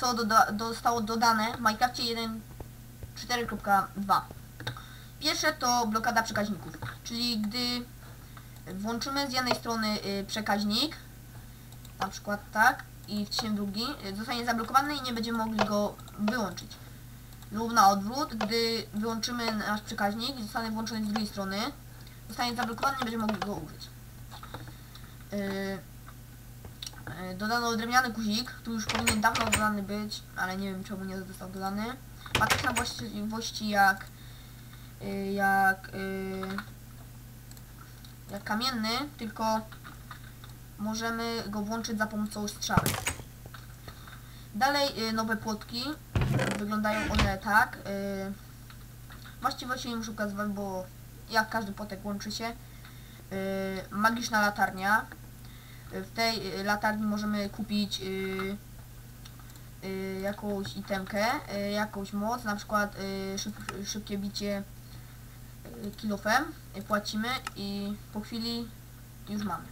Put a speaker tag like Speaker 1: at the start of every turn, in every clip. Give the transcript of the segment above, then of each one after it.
Speaker 1: co doda zostało dodane w Minecrafcie 1.4.2. Pierwsze to blokada przekaźników, czyli gdy włączymy z jednej strony y, przekaźnik, na przykład tak, i wciśniemy drugi, y, zostanie zablokowany i nie będziemy mogli go wyłączyć. Lub na odwrót, gdy wyłączymy nasz przekaźnik zostanie włączony z drugiej strony, zostanie zablokowany i nie będziemy mogli go użyć. Yy, dodano drewniany guzik, który już powinien dawno dodany być, ale nie wiem czemu nie został dodany. Ma takie same właściwości jak yy, jak yy, jak kamienny, tylko możemy go włączyć za pomocą strzały. Dalej nowe płotki. Wyglądają one tak. Yy, właściwości nie muszę ukazywać, bo jak każdy płotek łączy się. Magiczna latarnia. W tej yy, latarni możemy kupić yy, yy, jakąś itemkę, jakąś moc, na przykład szyb, szybkie bicie kilofem. Płacimy i po chwili już mamy.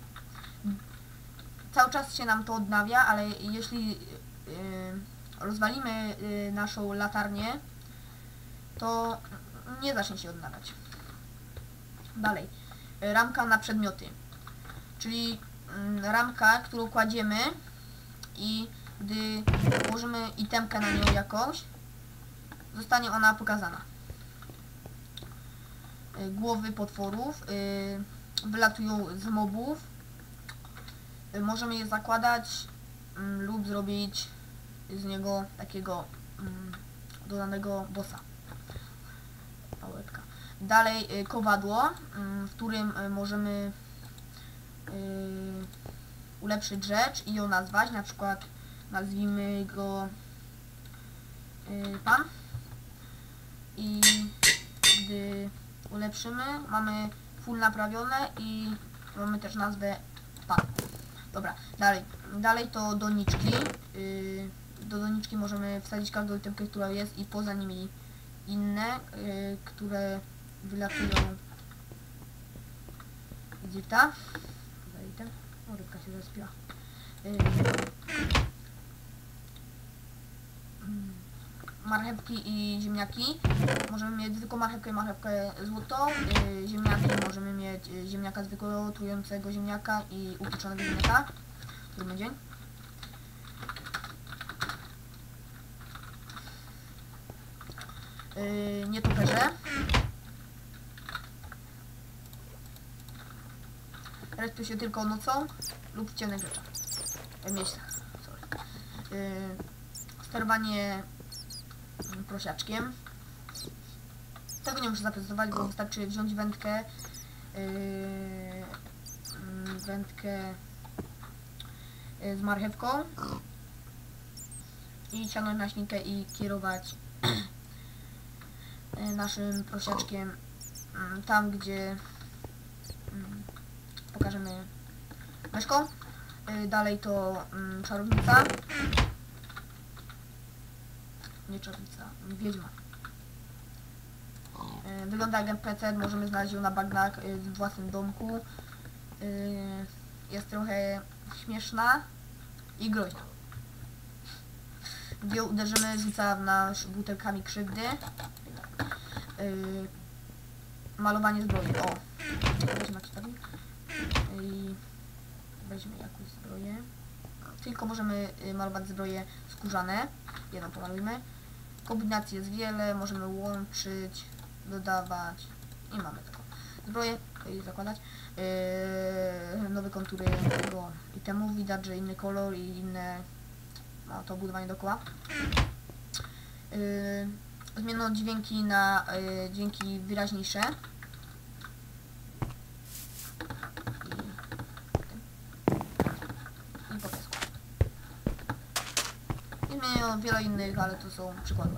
Speaker 1: Cały czas się nam to odnawia, ale jeśli rozwalimy naszą latarnię, to nie zacznie się odnawiać. Dalej. Y, Ramka na przedmioty. Czyli ramka, którą kładziemy i gdy włożymy itemkę na nią jakąś, zostanie ona pokazana. Y, Głowy potworów y, wylatują z mobów. Y, Możemy je zakładać mm, lub zrobić z niego takiego mm, dodanego bossa. Pałeczka. Dalej kowadło, mm, w którym możemy ulepszyć rzecz i ją nazwać, na przykład nazwijmy go y, pan i gdy ulepszymy mamy full naprawione i mamy też nazwę pan. Dobra, dalej, dalej to doniczki. Y, do doniczki możemy wsadzić każdą itemkę, która jest i poza nimi inne, y, które wylatują z drifta. Tutaj ten. O, rybka się zaspiła. Marchewki i ziemniaki. Możemy mieć zwykłą marchewkę i marchewkę złotą. Ziemniaki możemy mieć y, ziemniaka zwykłego, trującego ziemniaka i upieczonego ziemniaka. Trudny dzień. Yy, nietoperze. Respią się tylko nocą lub w ciemnych rzeczach. Miejscach. Sorry. Yy, sterowanie mm, prosiaczkiem. Tego nie muszę zaprezentować, bo wystarczy wziąć wędkę yy, mm, wędkę z marchewką i ciągnąć na ślinkę i kierować naszym prosiaczkiem mm, tam, gdzie pokażemy myszką. Dalej to mm, czarownica. Nie czarownica, wiedźma. Y, Wygląda jak NPC, możemy znaleźć ją na bagnach y, w własnym domku. Y, Jest trochę śmieszna i groźna. Gdy uderzymy, rzuca w nas butelkami krzywdy. Malowanie zbroi. O! I weźmy jakąś zbroję. Tylko możemy y, malować zbroje skórzane. Jedną pomalujmy. Kombinacji jest wiele, możemy łączyć, dodawać i mamy tylko zbroję i zakładać. Yy, nowe kontury tego itemu. Widać, że inny kolor i inne no, to budowanie dookoła. Yy, zmieniono dźwięki na yy, dźwięki wyraźniejsze. I, i po piesku. I zmieniono wiele innych, ale to są przykłady.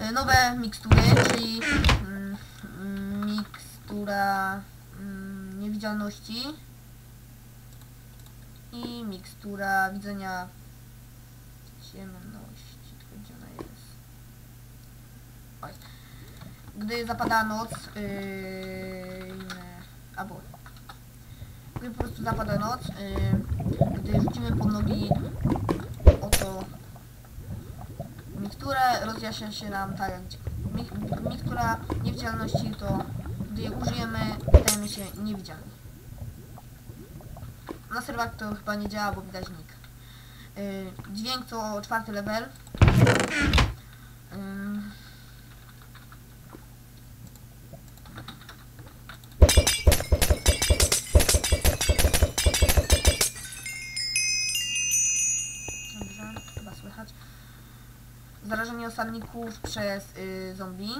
Speaker 1: Yy, nowe mikstury, czyli mm, mm, mikstura mm, niewidzialności i mikstura widzenia ciemności. Tylko gdzie ona jest? Oj. Gdy zapada noc, yy, albo gdy po prostu zapada noc, yy, gdy rzucimy pod nogi Miksturę rozjaśnia się nam tak jak mi- mikstura niewidzialności to gdy je użyjemy stajemy się niewidzialni. Na serwach to chyba nie działa, bo widać nick. Yy, dźwięk to czwarty level. Yy, Dobrze, chyba słychać. Osadników przez y, zombie,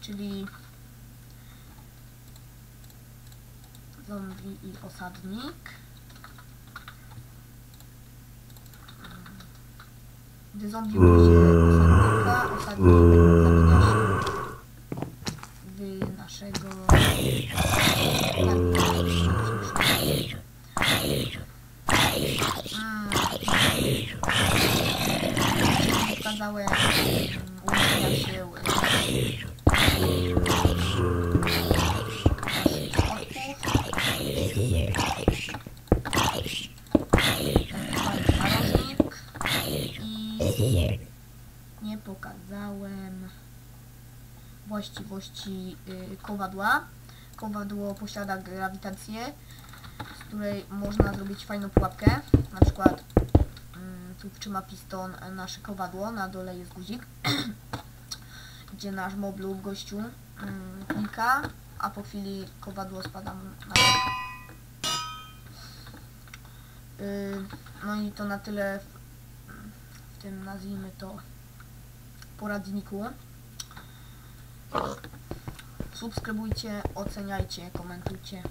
Speaker 1: czyli zombie i osadnik. Gdy zombie osadnika, osadnik nie pokazałem właściwości y, kowadła. Kowadło posiada grawitację, z której można zrobić fajną pułapkę, na przykład mm, tu trzyma piston nasze kowadło, na dole jest guzik, gdzie nasz mob lub gościu mm, klika, a po chwili kowadło spada na dół. Y, No i to na tyle w, w tym nazwijmy to poradniku. Subskrybujcie, oceniajcie, komentujcie.